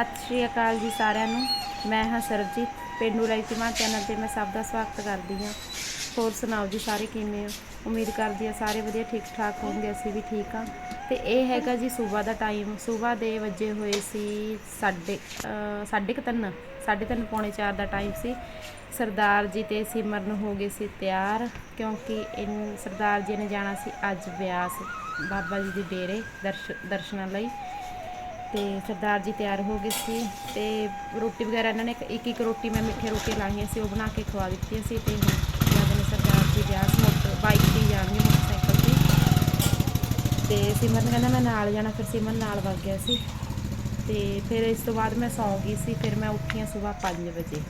ਸਤਿ ਸ਼੍ਰੀ ਅਕਾਲ ਜੀ ਸਾਰਿਆਂ ਨੂੰ। ਮੈਂ ਹਾਂ ਸਰਬਜੀਤ, ਪਿੰਡੂ ਰਾਈਤੀਮਾ ਚੈਨਲ ਤੇ ਮੈਂ ਸਭ ਦਾ ਸਵਾਗਤ ਕਰਦੀ ਹਾਂ। ਹੋਰ ਸੁਣਾਓ ਜੀ ਸਾਰੇ ਕਿਵੇਂ ਹੋ? ਉਮੀਦ ਕਰਦੀ ਹਾਂ ਸਾਰੇ ਵਧੀਆ ਠੀਕ ਠਾਕ ਹੋਣਗੇ, ਅਸੀਂ ਵੀ ਠੀਕ ਹਾਂ। ਤੇ ਇਹ ਹੈਗਾ ਜੀ ਸਵੇਰ ਦਾ ਟਾਈਮ ਸਵੇਰ ਦੇ ਵਜੇ ਹੋਏ ਸੀ ਸਾਡੇ ਅਹ ਸਾਢੇ ਕੁ ਤਿੰਨ, ਸਾਢੇ ਤਿੰਨ ਪੌਣੇ 4 ਦਾ ਟਾਈਮ ਸੀ। ਸਰਦਾਰ ਜੀ ਤੇ ਸਿਮਰਨ ਹੋ ਗਏ ਸੀ ਤਿਆਰ, ਕਿਉਂਕਿ ਇਨ, ਸਰਦਾਰ ਜੀ ਨੇ ਜਾਣਾ ਸੀ ਅੱਜ ਬਿਆਸ ਬਾਬਾ ਜੀ ਦੇ ਡੇਰੇ ਦਰਸ਼, ਦਰਸ਼ਨਾਂ ਲਈ। ਤੇ ਸਰਦਾਰ ਜੀ ਤਿਆਰ ਹੋ ਗਏ ਸੀ ਤੇ ਰੋਟੀ ਵਗੈਰਾ ਇਹਨਾਂ ਨੇ ਇੱਕ ਇੱਕ ਰੋਟੀ ਮੈਂ ਮਿੱਠੇ ਰੋਟੀ ਲਾਈਆਂ ਸੀ, ਉਹ ਬਣਾ ਕੇ ਖਵਾ ਦਿੱਤੀਆਂ ਸੀ ਤੇ ਹੁਣ ਜਦ ਨੇ ਸਰਦਾਰ ਜੀ ਵਿਆਹ ਮੋਟਰ ਬਾਈਕ ਤੇ ਹੀ ਜਾਣਗੇ ਮੋਟਰਸਾਈਕਲ ਤੇ। ਤੇ ਸਿਮਰਨ ਕਹਿੰਦਾ ਮੈਂ ਨਾਲ ਜਾਣਾ, ਫਿਰ ਸਿਮਰਨ ਨਾਲ ਵਗ ਗਿਆ ਸੀ। ਤੇ ਫਿਰ ਇਸ ਤੋਂ ਬਾਅਦ ਮੈਂ ਸੌਂ ਗਈ ਸੀ, ਫਿਰ ਮੈਂ ਉੱਠੀ ਹਾਂ ਸਵੇਰ 5 ਵਜੇ।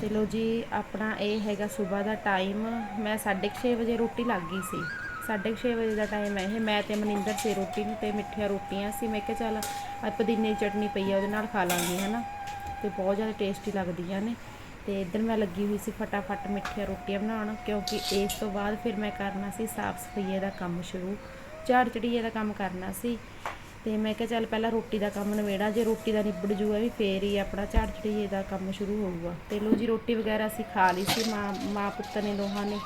ਤੇ ਲੋ ਜੀ, ਆਪਣਾ ਇਹ ਹੈਗਾ ਸਵੇਰ ਦਾ ਟਾਈਮ ਮੈਂ 6:30 ਵਜੇ ਰੋਟੀ ਲੱਗ ਗਈ ਸੀ। 6:30 ਵਜੇ ਦਾ ਟਾਈਮ ਹੈ ਇਹ। ਮੈਂ ਤੇ ਮਨਿੰਦਰ ਸੀ ਰੋਟੀ ਨੂੰ ਤੇ ਮਿੱਠੀਆਂ ਰੋਟੀਆਂ ਸੀ। ਮੈਂ ਕਿਹਾ ਚੱਲ ਪੁਦੀਨੇ ਦੀ ਚਟਨੀ ਪਈ ਆ, ਉਹਦੇ ਨਾਲ ਖਾ ਲਾਂਗੇ, ਹਨਾ? ਤੇ ਬਹੁਤ ਜ਼ਿਆਦਾ ਟੇਸਟੀ ਲੱਗਦੀਆਂ ਨੇ। ਤੇ ਇੱਧਰ ਮੈਂ ਲੱਗੀ ਹੋਈ ਸੀ ਫਟਾਫਟ ਮਿੱਠੀਆਂ ਰੋਟੀਆਂ ਬਣਾਉਣ, ਕਿਉਂਕਿ ਇਸ ਤੋਂ ਬਾਅਦ ਫਿਰ ਮੈਂ ਕਰਨਾ ਸੀ ਸਾਫ਼ ਸਫਾਈਏ ਦਾ ਕੰਮ ਸ਼ੁਰੂ। ਝਾੜ ਚੜੀਏ ਦਾ ਕੰਮ ਕਰਨਾ ਸੀ। ਤੇ ਮੈਂ ਕਿਹਾ ਚੱਲ ਪਹਿਲਾਂ ਰੋਟੀ ਦਾ ਕੰਮ ਨਵੇੜਾ ਜੇ ਰੋਟੀ ਦਾ ਨਿਬੜ ਜੂਗਾ ਵੀ ਫੇਰ ਹੀ ਆਪਣਾ ਝਾੜ ਚੜੀਏ ਦਾ ਕੰਮ ਸ਼ੁਰੂ ਹੋਊਗਾ। ਤੇ ਲੋ ਜੀ ਰੋਟੀ ਵਗੈਰਾ ਅਸੀਂ ਖਾ ਲਈ ਸੀ। ਮਾਂ ਮਾਂ ਪੁੱਤ ਨੇ, ਦੋਹਾਂ ਨੇ।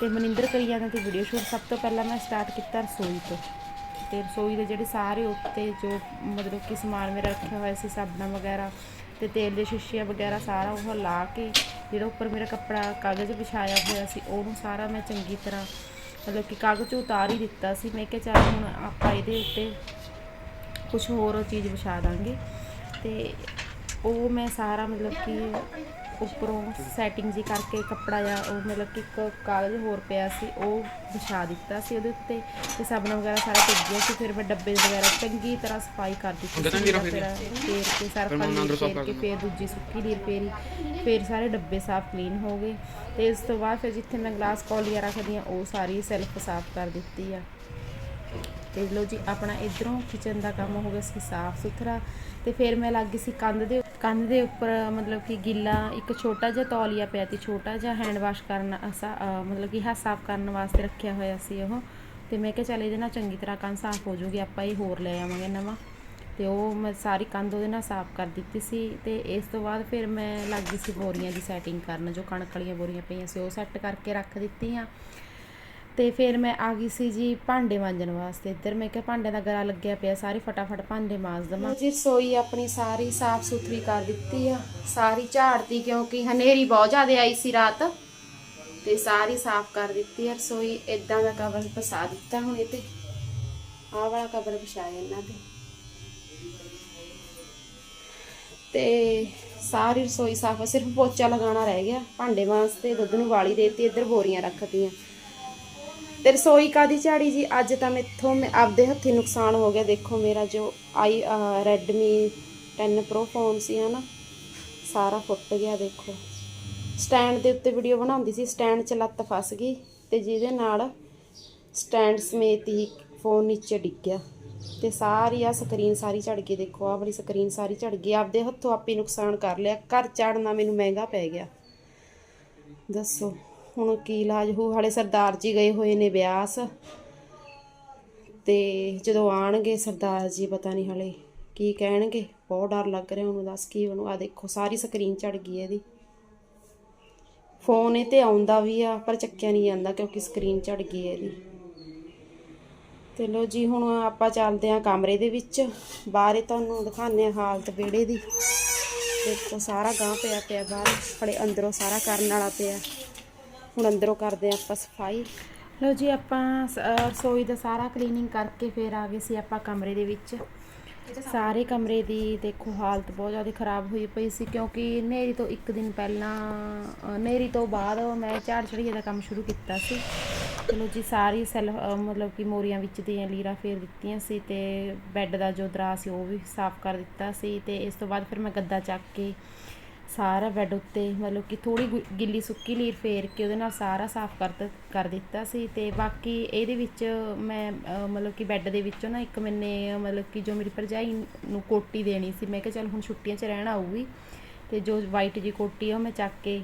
ਤੇ ਮਨਿੰਦਰ ਕਰੀ ਜਾਂਦਾ ਤੇ ਵੀਡੀਓ ਸ਼ੂਟ ਸਭ ਤੋਂ ਪਹਿਲਾਂ ਮੈਂ ਸਟਾਰਟ ਕੀਤਾ ਰਸੋਈ ਤੋਂ। ਤੇ ਰਸੋਈ ਦੇ ਜਿਹੜੇ ਸਾਰੇ ਉੱਤੇ ਜੋ ਮਤਲਬ ਕਿ ਸਮਾਨ ਮੇਰਾ ਰੱਖਿਆ ਹੋਇਆ ਸੀ, ਸਾਬਣਾ ਵਗੈਰਾ ਤੇ ਤੇਲ ਦੇ ਸ਼ੀਸ਼ੇ ਵਗੈਰਾ ਸਾਰਾ ਉਹ ਲਾ ਕੇ ਜਿਹੜਾ ਉੱਪਰ ਮੇਰਾ ਕੱਪੜਾ ਕਾਗਜ਼ ਵਿਛਾਇਆ ਹੋਇਆ ਸੀ, ਉਹਨੂੰ ਸਾਰਾ ਮੈਂ ਚੰਗੀ ਤਰ੍ਹਾਂ ਮਤਲਬ ਕਿ ਕਾਗਜ਼ ਉਤਾਰ ਹੀ ਦਿੱਤਾ ਸੀ। ਮੈਂ ਕਿਹਾ ਚੱਲ ਹੁਣ ਆਪਾਂ ਇਹਦੇ ਉੱਤੇ ਕੁਝ ਹੋਰ ਚੀਜ਼ ਵਿਛਾ ਦਾਂਗੇ। ਤੇ ਉਹ ਮੈਂ ਸਾਰਾ ਮਤਲਬ ਕਿ ਉੱਪਰੋਂ ਸੈਟਿੰਗ ਜੀ ਕਰਕੇ ਕੱਪੜਾ ਜਾਂ ਉਹ ਮਤਲਬ ਕਿ ਇੱਕ ਕਾਗਜ਼ ਹੋਰ ਪਿਆ ਸੀ ਉਹ ਵਿਛਾ ਦਿੱਤਾ ਸੀ ਉਹਦੇ ਉੱਤੇ ਤੇ ਸਾਬਣ ਵਗੈਰਾ ਸਾਰਾ ਟਿਕ ਗਿਆ ਸੀ ਫਿਰ ਮੈਂ ਡੱਬੇ ਵਗੈਰਾ ਚੰਗੀ ਤਰ੍ਹਾਂ ਸਫ਼ਾਈ ਕਰ ਦਿੱਤੀ ਸੀ ਫਿਰ ਫੇਰ ਕੇ ਸਰਫ ਫੇਰ ਕੇ ਫੇਰ ਦੂਜੀ ਸੁੱਕੀ ਲੀਰ ਫੇਰੀ ਫੇਰ ਸਾਰੇ ਡੱਬੇ ਸਾਫ਼ ਕਲੀਨ ਹੋ ਗਏ ਤੇ ਇਸ ਤੋਂ ਬਾਅਦ ਫਿਰ ਜਿੱਥੇ ਮੈਂ ਗਲਾਸ ਕੌਲੀਆਂ ਰੱਖਦੀ ਆ ਉਹ ਸਾਰੀ ਸੈਲਫ ਸਾਫ਼ ਕਰ ਦਿੱਤੀ ਆ। ਤੇ ਲੋ ਜੀ, ਆਪਣਾ ਇਧਰੋਂ ਕਿਚਨ ਦਾ ਕੰਮ ਹੋ ਗਿਆ ਸੀ ਸਾਫ਼ ਸੁਥਰਾ ਤੇ ਫਿਰ ਮੈਂ ਲੱਗ ਗਈ ਸੀ ਕੰਧ ਦੇ ਕੰਧ ਦੇ ਉੱਪਰ, ਮਤਲਬ ਕਿ ਗਿੱਲਾ, ਇੱਕ ਛੋਟਾ ਜਿਹਾ ਤੌਲੀਆ ਪਿਆ ਸੀ, ਛੋਟਾ ਜਿਹਾ ਹੈਂਡ ਵਾਸ਼ ਕਰਨ ਅਸਾ- ਮਤਲਬ ਕਿ ਹੱਥ ਸਾਫ਼ ਕਰਨ ਵਾਸਤੇ ਰੱਖਿਆ ਹੋਇਆ ਸੀ ਉਹ। ਤੇ ਮੈਂ ਕਿਹਾ, ਚੱਲ ਇਹਦੇ ਨਾਲ ਚੰਗੀ ਤਰ੍ਹਾਂ ਕੰਧ ਸਾਫ਼ ਹੋ ਜੂਗੀ ਆਪਾਂ ਇਹ ਹੋਰ ਲੈ ਆਵਾਂਗੇ ਨਵਾਂ। ਤੇ ਉਹ ਮੈਂ ਸਾਰੀ ਕੰਧ ਉਹਦੇ ਨਾਲ ਸਾਫ਼ ਕਰ ਦਿੱਤੀ ਸੀ ਤੇ ਇਸ ਤੋਂ ਬਾਅਦ ਫਿਰ ਮੈਂ ਲੱਗ ਗਈ ਸੀ ਬੋਰੀਆਂ ਦੀ ਸੈਟਿੰਗ ਕਰਨ, ਜੋ ਕਣਕ ਵਾਲੀਆਂ ਬੋਰੀਆਂ ਪਈਆਂ ਸੀ, ਉਹ ਸੈੱਟ ਕਰਕੇ ਰੱਖ ਦਿੱਤੀਆਂ। ਤੇ ਫਿਰ ਮੈਂ ਆ ਗਈ ਸੀ ਜੀ ਭਾਂਡੇ ਮਾਂਜਣ ਵਾਸਤੇ। ਇੱਧਰ ਮੈਂ ਕਿਹਾ ਭਾਂਡੇ ਦਾ ਗਰਾ ਲੱਗਿਆ ਪਿਆ, ਸਾਰੇ ਫਟਾਫਟ ਭਾਂਡੇ ਮਾਂਜ ਦਵਾਂ। ਜੀ, ਰਸੋਈ ਆਪਣੀ ਸਾਰੀ ਸਾਫ਼ ਸੁਥਰੀ ਕਰ ਦਿੱਤੀ ਆ। ਸਾਰੀ ਝਾੜਤੀ ਕਿਉਂਕਿ ਹਨੇਰੀ ਬਹੁਤ ਜ਼ਿਆਦਾ ਆਈ ਸੀ ਰਾਤ। ਤੇ ਸਾਰੀ ਸਾਫ਼ ਕਰ ਦਿੱਤੀ ਆ ਰਸੋਈ। ਇਦਾਂ ਦਾ ਕਵਰ ਪਸਾ ਦਿੱਤਾ ਹੁਣ ਇਹ ਤੇ। ਆਹ ਵਾਲਾ ਕਵਰ ਪਛਾਇਆ ਇਹਨਾਂ ਤੇ ਤੇ ਸਾਰੀ ਰਸੋਈ ਸਾਫ਼ ਸਿਰਫ ਪੋਚਾ ਲਗਾਉਣਾ ਰਹਿ ਗਿਆ। ਭਾਂਡੇ ਵਾਸਤੇ ਦੁੱਧ ਨੂੰ ਵਾਲੀ ਦੇਤੀ, ਇੱਧਰ ਬੋਰੀਆਂ ਰੱਖਤੀਆਂ ਤੇ ਰਸੋਈ ਕਾਦੀ ਝਾੜੀ ਜੀ? ਅੱਜ ਤਾਂ ਮੈਥੋਂ ਮੈਂ ਆਪਦੇ ਹੱਥੀ ਨੁਕਸਾਨ ਹੋ ਗਿਆ। ਦੇਖੋ, ਮੇਰਾ ਜੋ ਆਈ ਰੈਡਮੀ 10 ਪ੍ਰੋ ਫੋਨ ਸੀ, ਹਨਾ, ਸਾਰਾ ਫੁੱਟ ਗਿਆ, ਦੇਖੋ। ਸਟੈਂਡ ਦੇ ਉੱਤੇ ਵੀਡੀਓ ਬਣਾਉਂਦੀ ਸੀ। ਸਟੈਂਡ 'ਚ ਲੱਤ ਫਸ ਗਈ ਤੇ ਜਿਹਦੇ ਨਾਲ ਸਟੈਂਡ ਸਮੇਤ ਹੀ ਫੋਨ ਨੀਚੇ ਡਿੱਗ ਗਿਆ। ਤੇ ਸਾਰੀ ਆ ਸਕਰੀਨ ਸਾਰੀ ਝੜ ਗਈ। ਦੇਖੋ, ਆਹ ਵਾਲੀ ਸਕਰੀਨ ਸਾਰੀ ਝੜ ਗਈ। ਆਪਦੇ ਹੱਥੋਂ ਆਪੇ ਨੁਕਸਾਨ ਕਰ ਲਿਆ। ਘਰ ਚਾੜਨਾ ਮੈਨੂੰ ਮਹਿੰਗਾ ਪੈ ਗਿਆ। ਦੱਸੋ। ਹੁਣ ਕੀ ਇਲਾਜ ਹੋ ਹਾਲੇ ਸਰਦਾਰ ਜੀ ਗਏ ਹੋਏ ਨੇ ਬਿਆਸ। ਤੇ ਜਦੋਂ ਆਣਗੇ ਸਰਦਾਰ ਜੀ, ਪਤਾ ਨਹੀਂ ਹਲੇ ਕੀ ਕਹਿਣਗੇ। ਬਹੁਤ ਡਰ ਲੱਗ ਰਿਹਾ ਉਹਨੂੰ, ਦੱਸ ਕੀ ਉਹਨੂੰ ਆ ਦੇਖੋ, ਸਾਰੀ ਸਕਰੀਨ ਝੜ ਗਈ ਇਹਦੀ। ਫੋਨ ਇਹ ਤੇ ਆਉਂਦਾ ਵੀ ਆ, ਪਰ ਚੱਕਿਆ ਨਹੀਂ ਜਾਂਦਾ ਕਿਉਂਕਿ ਸਕਰੀਨ ਝੜ ਗਈ ਇਹਦੀ। ਤੇ ਲੋ ਜੀ, ਹੁਣ ਆਪਾਂ ਚੱਲਦੇ ਆਂ ਕਮਰੇ ਦੇ ਵਿੱਚ। ਬਾਹਰ ਤੁਹਾਨੂੰ ਦਿਖਾਉਂਦੇ ਆ ਹਾਲਤ ਵਿਹੜੇ ਦੀ। ਦੇਖੋ, ਸਾਰਾ ਗਾਂ ਪਿਆ ਪਿਆ ਬਾਹਰ। ਫੜੇ ਅੰਦਰੋਂ ਸਾਰਾ ਕਰਨ ਵਾਲਾ ਪਿਆ। ਹੁਣ ਅੰਦਰੋਂ ਕਰਦੇ ਹਾਂ ਆਪਾਂ ਸਫ਼ਾਈ। ਲਓ ਜੀ, ਆਪਾਂ ਸ- ਅਹ ਰਸੋਈ ਦਾ ਸਾਰਾ ਕਲੀਨਿੰਗ ਕਰਕੇ ਫਿਰ ਆ ਗਏ ਸੀ ਆਪਾਂ ਕਮਰੇ ਦੇ ਵਿੱਚ। ਸਾਰੇ ਕਮਰੇ ਦੀ ਦੇਖੋ ਹਾਲਤ ਬਹੁਤ ਜ਼ਿਆਦਾ ਖਰਾਬ ਹੋਈ ਪਈ ਸੀ ਕਿਉਂਕਿ ਹਨੇਰੀ ਤੋਂ ਇੱਕ ਦਿਨ ਪਹਿਲਾਂ, ਅਹ ਹਨੇਰੀ ਤੋਂ ਬਾਅਦ ਮੈਂ ਝਾੜ ਚੜੀਏ ਦਾ ਕੰਮ ਸ਼ੁਰੂ ਕੀਤਾ ਸੀ। ਚਲੋ ਜੀ, ਸਾਰੀ ਸੈਲ, ਅਹ ਮਤਲਬ ਕਿ ਮੋਰੀਆਂ ਵਿੱਚ ਦੀਆਂ ਲੀਰਾਂ ਫੇਰ ਦਿੱਤੀਆਂ ਸੀ ਤੇ ਬੈੱਡ ਦਾ ਜੋ ਦਰਾ ਸੀ ਉਹ ਵੀ ਸਾਫ਼ ਕਰ ਦਿੱਤਾ ਸੀ ਤੇ ਇਸ ਤੋਂ ਬਾਅਦ ਫਿਰ ਮੈਂ ਗੱਦਾ ਚੱਕ ਕੇ ਸਾਰਾ ਬੈੱਡ ਉੱਤੇ, ਮਤਲਬ ਕਿ ਥੋੜੀ ਗਿੱਲੀ ਸੁੱਕੀ ਲੀਰ ਫੇਰ ਕੇ ਉਹਦੇ ਨਾਲ ਸਾਰਾ ਸਾਫ਼ ਕਰ ਕਰ ਦਿੱਤਾ ਸੀ ਤੇ ਬਾਕੀ ਇਹਦੇ ਵਿੱਚ ਮੈਂ ਮਤਲਬ ਕਿ ਬੈੱਡ ਦੇ ਵਿੱਚੋਂ ਨਾ ਇੱਕ ਮੈਨੇ, ਮਤਲਬ ਕਿ ਜੋ ਮੇਰੀ ਭਰਜਾਈ ਨੂੰ ਕੋਟੀ ਦੇਣੀ ਸੀ, ਮੈਂ ਕਿਹਾ ਚੱਲ ਹੁਣ ਛੁੱਟੀਆਂ 'ਚ ਰਹਿਣ ਆਊਗੀ ਤੇ ਜੋ ਵਾਈਟ ਜੀ ਕੋਟੀ ਆ ਉਹ ਮੈਂ ਚੱਕ ਕੇ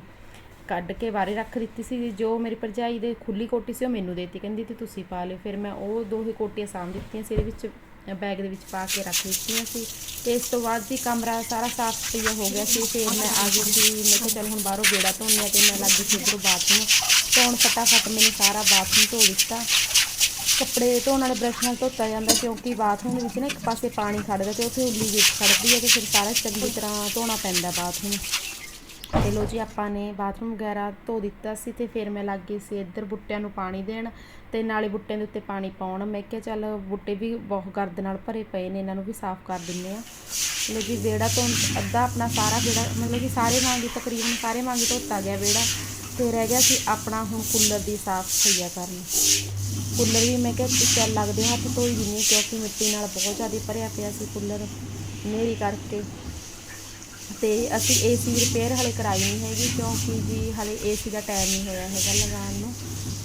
ਕੱਢ ਕੇ ਬਾਹਰੇ ਰੱਖ ਦਿੱਤੀ ਸੀ, ਜੋ ਮੇਰੀ ਭਰਜਾਈ ਦੇ ਖੁੱਲੀ ਕੋਟੀ ਸੀ ਉਹ ਮੈਨੂੰ ਦੇਤੀ, ਕਹਿੰਦੀ ਤੇ ਤੁਸੀਂ ਪਾ ਲਿਓ, ਫਿਰ ਮੈਂ ਉਹ ਦੋ ਹੀ ਕੋਟੀਆਂ ਸਾਂਭ ਦਿੱਤੀਆਂ ਸੀ, ਇਹਦੇ ਵਿੱਚ ਬੈਗ ਦੇ ਵਿੱਚ ਪਾ ਕੇ ਰੱਖ ਦਿੱਤੀਆਂ ਸੀ। ਤੇ ਇਸ ਤੋਂ ਬਾਅਦ ਜੀ ਕਮਰਾ ਸਾਰਾ ਸਾਫ਼ ਸਫ਼ਾਈ ਹੋ ਗਿਆ ਸੀ। ਫਿਰ ਮੈਂ ਆ ਗਈ ਸੀ। ਮੈਂ ਕਿਹਾ ਚੱਲ ਹੁਣ ਬਾਹਰੋਂ ਗੇੜਾ ਧੋਣੀ ਆ ਤੇ ਮੈਂ ਲੱਗ ਗਈ ਸੀ ਇੱਧਰੋਂ ਬਾਥਰੂਮ। ਧੋਣ ਫਟਾਫਟ ਮੈਨੂੰ ਸਾਰਾ ਬਾਥਰੂਮ ਧੋ ਦਿੱਤਾ। ਕੱਪੜੇ ਧੋਣ ਵਾਲੇ ਬਰਸ਼ ਨਾਲ ਧੋਤਾ ਜਾਂਦਾ ਕਿਉਂਕਿ ਬਾਥਰੂਮ ਦੇ ਵਿੱਚ ਨਾ ਇੱਕ ਪਾਸੇ ਪਾਣੀ ਖੜਦਾ ਤੇ ਉੱਥੇ ਉੱਲੀ ਵਿੱਚ ਖੜਦੀ ਹੈ ਤੇ ਫਿਰ ਸਾਰਾ ਚੰਗੀ ਤਰ੍ਹਾਂ ਧੋਣਾ ਪੈਂਦਾ ਬਾਥਰੂਮ। ਤੇ ਲੋ ਜੀ, ਆਪਾਂ ਨੇ ਬਾਥਰੂਮ ਵਗੈਰਾ ਧੋ ਦਿੱਤਾ ਸੀ ਤੇ ਫਿਰ ਮੈਂ ਲੱਗ ਗਈ ਸੀ ਇੱਧਰ ਬੁੱਟਿਆਂ ਨੂੰ ਪਾਣੀ ਦੇਣ ਤੇ ਨਾਲੇ ਬੁੱਟਿਆਂ ਦੇ ਉੱਤੇ ਪਾਣੀ ਪਾਉਣ। ਮੈਂ ਕਿਹਾ ਚੱਲ ਬੁੱਟੇ ਵੀ ਬਹੁਤ ਗਰਦ ਨਾਲ ਭਰੇ ਪਏ ਨੇ, ਇਹਨਾਂ ਨੂੰ ਵੀ ਸਾਫ਼ ਕਰ ਦਿੰਨੇ ਆ ਲੋ ਜੀ, ਵਿਹੜਾ ਤੋਂ ਅੱਧਾ ਆਪਣਾ ਸਾਰਾ ਵਿਹੜਾ, ਮਤਲਬ ਕਿ ਸਾਰੇ ਵਾਂਗੀ ਤਕਰੀਬਨ ਸਾਰੇ ਵਾਂਗੀ ਧੋਤਾ ਗਿਆ ਵਿਹੜਾ ਤੇ ਰਹਿ ਗਿਆ ਸੀ ਆਪਣਾ ਹੁਣ ਕੂਲਰ ਦੀ ਸਾਫ਼ ਸਫਾਈਆ ਕਰਨੀ। ਕੂਲਰ ਵੀ ਮੈਂ ਕਿਹਾ ਚੱਲ ਲੱਗਦੇ ਹੱਥ ਧੋਈ ਦਿੰਨੀ ਕਿਉਂਕਿ ਮਿੱਟੀ ਨਾਲ ਬਹੁਤ ਜ਼ਿਆਦਾ ਭਰਿਆ ਪਿਆ ਸੀ ਕੂਲਰ। ਨੇਰੀ ਕਰਕੇ ਤੇ ਅਸੀਂ ਏਸੀ ਰਿਪੇਅਰ ਹਲੇ ਕਰਾਈ ਨਹੀਂ ਹੈਗੀ ਕਿਉਂਕਿ ਜੀ ਹਲੇ ਏਸੀ ਦਾ ਟਾਈਮ ਨਹੀਂ ਹੋਇਆ ਹੈਗਾ ਲਗਾਉਣ ਨੂੰ।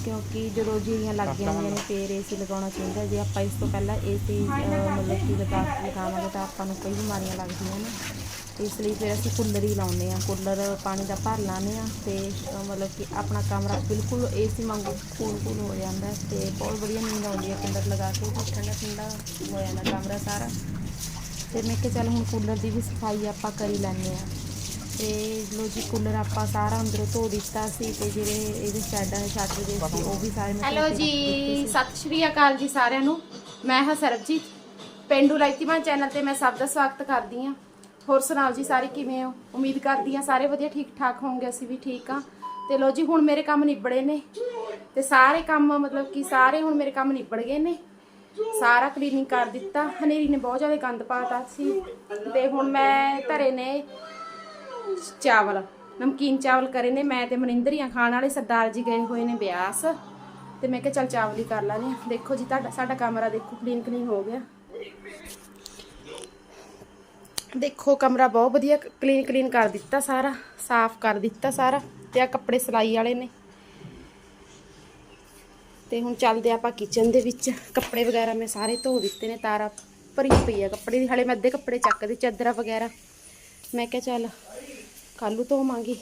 ਕਿਉਂਕਿ ਜਦੋਂ ਜੀਰੀਆਂ ਲੱਗ ਜਾਂਦੀਆਂ ਨੇ, ਫੇਰ ਏਸੀ ਲਗਾਉਣਾ ਚਾਹੀਦਾ। ਜੇ ਆਪਾਂ ਇਸ ਤੋਂ ਪਹਿਲਾਂ ਏਸੀ ਮਤਲਬ ਕਿ ਲਗਾ ਲਗਾਵਾਂਗੇ ਤਾਂ ਆਪਾਂ ਨੂੰ ਕਈ ਬਿਮਾਰੀਆਂ ਲੱਗਦੀਆਂ ਨੇ। ਇਸ ਲਈ ਫਿਰ ਅਸੀਂ ਕੂਲਰ ਹੀ ਲਾਉਂਦੇ ਆ ਕੂਲਰ ਪਾਣੀ ਦਾ ਭਰ ਲਾਉਂਦੇ ਆ ਤੇ ਮਤਲਬ ਕਿ ਆਪਣਾ ਕਮਰਾ ਬਿਲਕੁਲ ਏਸੀ ਵਾਂਗੂ ਕੂਲ ਕੂਲ ਹੋ ਜਾਂਦਾ ਹੈ ਤੇ ਬਹੁਤ ਵਧੀਆ ਨੀਂਦ ਆਉਂਦੀ ਹੈ ਕੂਲਰ ਲਗਾ ਕੇ। ਤੇ ਠੰਡਾ ਠੰਡਾ ਹੋ ਜਾਂਦਾ ਕਮਰਾ ਸਾਰਾ। ਤੇ ਮੈਂ ਕਿਹਾ ਚੱਲ ਹੁਣ ਕੂਲਰ ਦੀ ਵੀ ਸਫ਼ਾਈ ਆਪਾਂ ਕਰੀ ਲੈਂਦੇ ਆ ਤੇ ਲੋ ਜੀ ਕੂਲਰ ਆਪਾਂ ਸਾਰਾ ਅੰਦਰੋਂ ਧੋ ਦਿੱਤਾ ਸੀ ਤੇ ਜਿਹੜੇ ਇਹਦੇ ਸਾਈਡਾਂ ਦੇ ਛੱਤ ਦੇ ਸੀ ਉਹ ਵੀ ਸਾਰੇ ਮੈਂ ਹੈਲੋ ਜੀ ਸਤਿ ਸ਼੍ਰੀ ਅਕਾਲ ਜੀ ਸਾਰਿਆਂ ਨੂੰ। ਮੈਂ ਹਾਂ ਸਰਬਜੀਤ ਪਿੰਡੂ ਲਾਈਤੀਮਾਨ ਚੈਨਲ ਤੇ ਮੈਂ ਸਭ ਦਾ ਸਵਾਗਤ ਕਰਦੀ ਹਾਂ। ਹੋਰ ਸੁਣਾਓ ਜੀ ਸਾਰੇ ਕਿਵੇਂ ਹੋ? ਉਮੀਦ ਕਰਦੀ ਹਾਂ ਸਾਰੇ ਵਧੀਆ ਠੀਕ ਠਾਕ ਹੋਣਗੇ ਅਸੀਂ ਵੀ ਠੀਕ ਆ ਤੇ ਲੋ ਜੀ ਹੁਣ ਮੇਰੇ ਕੰਮ ਨਿਬੜੇ ਨੇ। ਤੇ ਸਾਰੇ ਕੰਮ ਮਤਲਬ ਕਿ ਸਾਰੇ ਹੁਣ ਮੇਰੇ ਕੰਮ ਨਿਬੜ ਗਏ ਨੇ। ਸਾਰਾ ਕਲੀਨਿੰਗ ਕਰ ਦਿੱਤਾ। ਹਨੇਰੀ ਨੇ ਬਹੁਤ ਜ਼ਿਆਦਾ ਗੰਦ ਪਾਤਾ ਸੀ। ਤੇ ਹੁਣ ਮੈਂ ਧਰੇ ਨੇ ਚਾਵਲ। ਨਮਕੀਨ ਚਾਵਲ ਕਰੇ ਨੇ। ਮੈਂ ਤੇ ਮਨਿੰਦਰੀਆਂ ਖਾਣ ਵਾਲੇ। ਸਰਦਾਰ ਜੀ ਗਏ ਹੋਏ ਨੇ ਬਿਆਸ। ਤੇ ਮੈਂ ਕਿਹਾ ਚੱਲ ਚਾਵਲ ਹੀ ਕਰ ਲੈਣੇ ਦੇਖੋ ਜੀ, ਤੁਹਾਡਾ ਸਾਡਾ ਕਮਰਾ ਦੇਖੋ ਕਲੀਨ ਕਲੀਨ ਹੋ ਗਿਆ। ਦੇਖੋ, ਕਮਰਾ ਬਹੁਤ ਵਧੀਆ ਕਲੀਨ ਕਲੀਨ ਕਰ ਦਿੱਤਾ ਸਾਰਾ। ਸਾਫ਼ ਕਰ ਦਿੱਤਾ ਸਾਰਾ। ਤੇ ਆ ਕੱਪੜੇ ਸਿਲਾਈ ਵਾਲੇ ਨੇ। ਤੇ ਹੁਣ ਚੱਲਦੇ ਆਪਾਂ ਕਿਚਨ ਦੇ ਵਿੱਚ। ਕੱਪੜੇ ਵਗੈਰਾ ਮੈਂ ਸਾਰੇ ਧੋ ਦਿੱਤੇ ਨੇ, ਤਾਰਾ ਭਰੀ ਪਈ ਆ ਕੱਪੜੇ ਦੀ। ਹਲੇ ਮੈਂ ਅੱਧੇ ਕੱਪੜੇ ਚੱਕਦੇ ਚਾਦਰਾਂ ਵਗੈਰਾ। ਮੈਂ ਕਿਹਾ ਚੱਲ ਕੱਲ੍ਹ ਧੋਵਾਂਗੀ।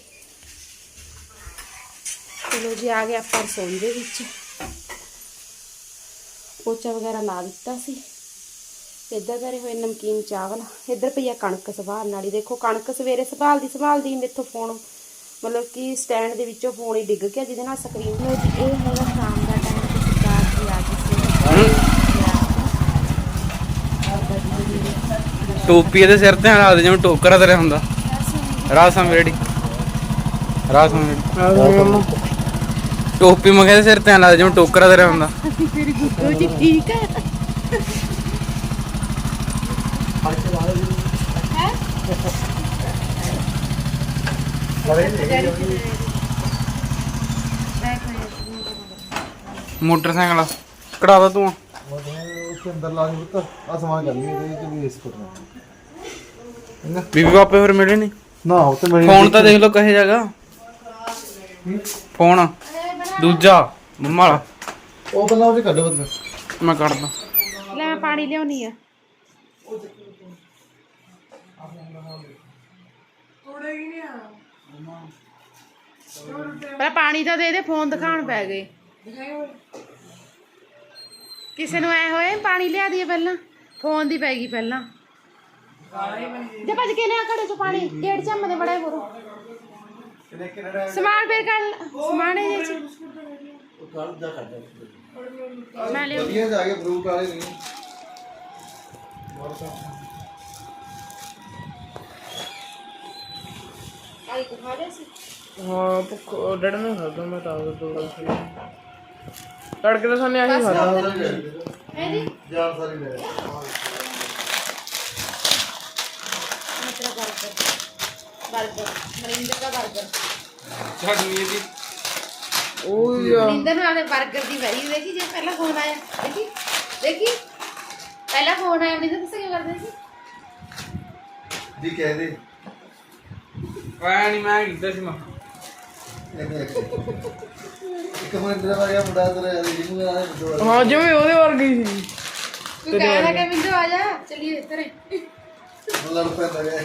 ਚਲੋ ਜੀ, ਆ ਗਏ ਆਪਾਂ ਰਸੋਈ ਦੇ ਵਿੱਚ। ਪੋਚਾ ਵਗੈਰਾ ਲਾ ਦਿੱਤਾ ਸੀ। ਇੱਧਰ ਧਰੇ ਹੋਏ ਨਮਕੀਨ ਚਾਵਲ। ਇੱਧਰ ਪਈਆ ਕਣਕ ਸੰਭਾਲਣ ਵਾਲੀ। ਦੇਖੋ, ਕਣਕ ਸਵੇਰੇ ਸੰਭਾਲਦੀ ਸੰਭਾਲਦੀ ਮੇਥੋਂ ਫੋਨ, ਮਤਲਬ ਕਿ ਸਟੈਂਡ ਦੇ ਵਿੱਚੋਂ ਫੋਨ ਹੀ ਡਿੱਗ ਗਿਆ, ਜਿਹਦੇ ਨਾਲ ਸਕਰੀਨ ਲੋ ਜੀ ਇਹ ਹੈਗਾ ਸ਼ਾਮ ਦਾ ਟਾਈਮ ਤੇ ਸਰਕਾਰ ਜੀ ਆ ਗਈ ਸੀ ਟੋਪੀ ਇਹਦੇ ਸਿਰ ਤੇ ਲਾ ਦੇ ਜਿਵੇਂ ਟੋਕਰਾ ਤੇਰੇ ਹੁੰਦਾ ਰਾਸਮ ਰੈਡੀ ਰਾਸਮ ਰੈਡੀ ਟੋਪੀ ਮਗੇ ਦੇ ਸਿਰ ਤੇ ਲਾ ਦੇ ਜਿਵੇਂ ਟੋਕਰਾ ਤੇਰੇ ਹੁੰਦਾ ਮੇਰੀ ਗੁੱਗੂ ਜੀ ਠੀਕ ਹੈ ਮੋਟਰਸਾਈਕਲ ਕਢਾ ਦਾ ਤੂੰ ਇੱਥੇ ਅੰਦਰ ਲਾ ਦੇ ਪੁੱਤ ਆ ਸਮਾਨ ਕਰਨੀ ਇਹਦੇ ਵਿੱਚ ਵੀ ਇਸ ਕਰਨਾ ਇਹਨਾਂ ਬੀਬੀ ਪਾਪੇ ਫਿਰ ਮਿਲੇ ਨਹੀਂ ਨਾ ਉਹ ਤੇ ਮੇਰੇ ਫੋਨ ਤਾਂ ਦੇਖ ਲਓ ਕਹੇ ਜਾਗਾ ਫੋਨ। ਦੂਜਾ ਮੰਮਾ ਵਾਲਾ। ਉਹ ਪਹਿਲਾਂ ਉਹਦੇ ਕੱਢ ਬੰਦ। ਮੈਂ ਕੱਢਦਾ ਲੈ ਪਾਣੀ ਲਿਆਉਣੀ ਆ। ਪਾਣੀ ਤਾਂ ਦੇ ਦੇ ਫੋਨ ਦਿਖਾਉਣ ਪੈ ਗਏ। ਕਿਸੇ ਨੂੰ ਐ ਹੋਏ ਪਾਣੀ ਲਿਆ ਦੀਏ ਪਹਿਲਾਂ ਫੋਨ ਦੀ ਪੈ ਗਈ ਪਹਿਲਾਂ। ਜੇ ਭੱਜ ਕੇ ਲਿਆ ਘੜੇ ਚੋਂ ਪਾਣੀ ਡੇਢ ਚਮਚ ਦੇ ਬੜਾ ਬੋਰੋ ਸਮਾਨ ਫੇਰ ਕਰ ਸਮਾਨ ਇਹ ਚ। ਮੈਂ ਲਿਓ ਵਧੀਆ ਜਾ ਕੇ ਬਰੂਕ ਵਾਲੇ ਨਹੀਂ ਆਈ ਕੁਹਾੜੇ ਸੀ? ਹਾਂ ਭੁੱਖ ਡੜਨ ਖਾਦਾ ਮੈਂ ਤਾਂ ਦੋ ਦੋ ਤੜਕੇ ਤਾਂ ਸਾਨੂੰ ਆਹੀ ਖਾਣਾ ਜਾਨ ਸਾਰੀ ਲੈ ਮਤਰਾ ਮਰਿੰਦਰ ਦਾ ਬਰਗਰ। ਚਟਨੀ ਦੀ ਉਹ ਯਾਰ ਮਰਿੰਦਰ ਨਾਲ ਬਰਗਰ ਦੀ ਵੈਰੀ ਹੋਈ ਜੇ ਪਹਿਲਾਂ ਫੋਨ ਆਇਆ। ਦੇਖੀ? ਦੇਖੀ? ਪਹਿਲਾਂ ਫੋਨ ਆਇਆ ਨਹੀਂ ਮੈਂ ਕਿੱਦਾਂ ਇੱਕ ਗਿਆ ਮੁੰਡਾ ਤੇਰਾ ਯਾਰ ਜਿਹਨੂੰ ਮੈਂ ਆਇਆ ਦੋ ਹਾਂ ਜਿਵੇਂ ਉਹਦੇ ਵਰਗੀ ਸੀ। ਤੂੰ ਕਹਿਣਾ ਕਿ ਮਿੰਦੋ ਆ ਜਾ ਚਲਿਏ ਇੱਧਰ। ਲੜ ਪੈਂਦਾ ਗਿਆ।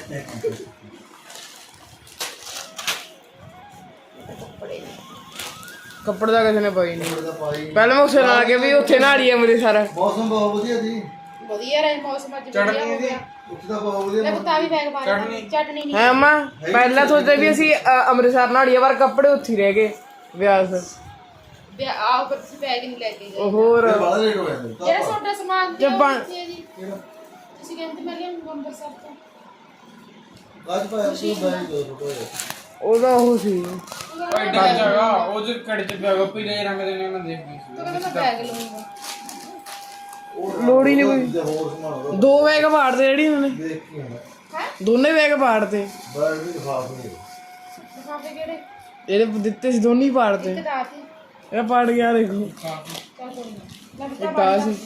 ਕੱਪੜੇ ਦਾ ਕਿਸੇ ਨੇ ਪਾਈ ਨਹੀਂ ਮੁੰਡਾ ਪਾਈ ਪਹਿਲਾਂ ਮੈਂ ਉਸੇ ਨਾਲ ਕੇ ਵੀ ਉੱਥੇ ਨਹਾੜੀ ਆ ਮੇਰੇ ਸਾਰਾ ਮੌਸਮ ਬਹੁਤ ਵਧੀਆ ਜੀ। ਵਧੀਆ ਰਹੇ ਮੌਸਮ ਅੱਜ ਵਧੀਆ ਹੋ ਗਿਆ। ਉੱਥੇ ਤਾਂ ਬਹੁਤ ਵਧੀਆ ਲੈ ਵੀ ਬੈਗ ਪਾ ਲਿਆ। ਚਟਨੀ। ਚਟਨੀ ਨਹੀਂ ਹੈ ਮਾਂ ਪਹਿਲਾਂ ਸੋਚਦੇ ਵੀ ਅਸੀਂ ਅ, ਅੰਮ੍ਰਿਤਸਰ ਨਾੜੀਏ ਵਾਰ ਕੱਪੜੇ ਉੱਥੇ ਹੀ ਰਹਿ ਗਏ। ਵਿਆਹ- ਆਹ ਪਰ ਤੁਸੀਂ ਬੈਗ ਨਹੀਂ ਲੈ ਕੇ ਗਏ। ਉਹ ਹੋਰ। ਬਾਹਲਾ ਲੇਟ ਹੋ ਜਾਂਦਾ ਜਿਹੜਾ ਤੁਹਾਡਾ ਸਮਾਨ ਜੇ ਤੇ ਉਹ ਬਣ- ਕਿੱਥੇ ਹੈ ਜੀ। ਤੁਸੀਂ ਕਹਿੰਦੇ ਮੈਂ ਲਿਆਉਂ ਗੰਬਰ ਸਾਹਿਬ ਤੋਂ। ਅੱਜ ਪਾਇਆ ਤੂੰ ਬਾਈ ਦੋ ਫੋਟੋ ਉਹਦਾ ਉਹ ਸੀ। ਐਡਾ ਜਗਾ ਉਹ ਜੇ ਕੜ ਚ ਪਿਆ ਗੋਪੀ ਦੇ ਰੰਗ ਦੇ ਨੇ ਮੈਂ ਦੇਖ ਨਹੀਂ ਤੂੰ ਕਹਿੰਦਾ ਮੈਂ ਬੈਗ ਲਵਾਂਗਾ ਲੋੜ ਹੀ ਨਹੀਂ ਕੋਈ। ਜੇ ਹੋਰ ਸਮਾਨ ਹੋਗਾ ਦੋ ਬੈਗ ਪਾੜਦੇ ਜਿਹੜੀ ਉਹਨੇ। ਦੇਖ ਕੇ ਆਉਣਾ ਦੋਨੇ ਬੈਗ ਪਾੜਦੇ ਬਾਹਰ ਵੀ ਖਾਸ ਨਹੀਂ ਲਿਫਾਫੇ ਕਿਹੜੇ? ਇਹਦੇ ਦਿੱਤੇ ਸੀ ਦੋਨੇ ਹੀ ਪਾੜਦੇ ਸੀ ਪਾੜ ਗਿਆ ਦੇਖੋ ਚੱਲ ਕੋਈ ਨਾ ਲੈ ਪੁੱਤਾ ਇੱਕ ਆ ਸੀ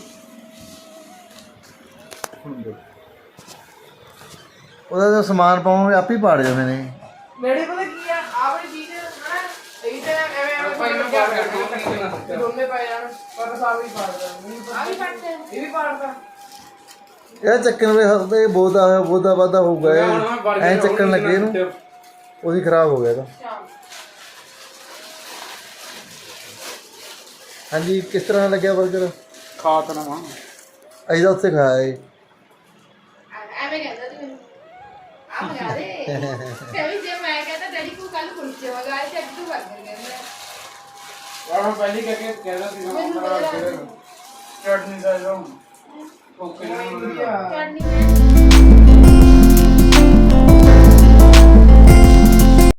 ਉਹਦਾ ਜੋ ਸਮਾਨ ਪਾਉਂ ਆਪੇ ਹੀ ਪਾੜ ਜਾਂਦੇ ਨੇ ਡੈਡੀ ਪਤਾ ਕੀ ਆ? ਆਪਣੀ ਚੀਜ਼ ਹਨਾ ਇਹ ਤੇ ਐਵੇਂ ਐਵੇਂ ਪਹਿਲਾਂ ਦੋਨੇ ਪੈ ਜਾਣ ਪਰ ਸਾਬ ਹੀ ਪਾੜਦਾ ਆ ਵੀ ਪਾੜਦਾ ਇਹ ਵੀ ਪਾੜਦਾ ਇਹ ਚੱਕਣ ਵੇ ਹੱਸਦੇ ਬੋਦਾ ਹੋਇਆ ਬੋਦਾ ਵਾਦਾ ਹੋਊਗਾ ਇਹ। ਐ ਚੱਕਣ ਲੱਗੇ ਇਹਨੂੰ। ਉਹਦੀ ਖਰਾਬ ਹੋ ਗਿਆ ਇਹਦਾ ਹਾਂਜੀ ਕਿਸ ਤਰ੍ਹਾਂ ਲੱਗਿਆ 버ਗਰ ਖਾ ਤਾ ਨਾ ਮਾਂ ਅਸੀਂ ਤਾਂ ਉੱਥੇ ਖਾਇਆ ਏ ਐਵੇਂ ਕਹਿੰਦਾ ਤੂੰ ਮੈਨੂੰ ਆ ਮੰਗਾ ਦੇ ਤੇ ਵੀ ਜੇ ਮੈਂ ਕਹਿੰਦਾ ਡੈਡੀ ਕੋ ਕੱਲ ਕੁਲਚੇ ਮੰਗਾਏ ਤੇ ਅੱਜ ਤੂੰ ਬਰਗਰ ਕਹਿੰਦਾ ਆਹ ਪਹਿਲੀ ਕਹਿ ਕੇ ਕਹਿੰਦਾ ਸੀ ਨਾ ਮੈਨੂੰ ਮੇਰਾ ਪਤਾ ਲੱਗ ਚਟਨੀ ਦਾ ਜੋ ਓਕੇ ਨਾ ਚਟਨੀ ਮੈਂ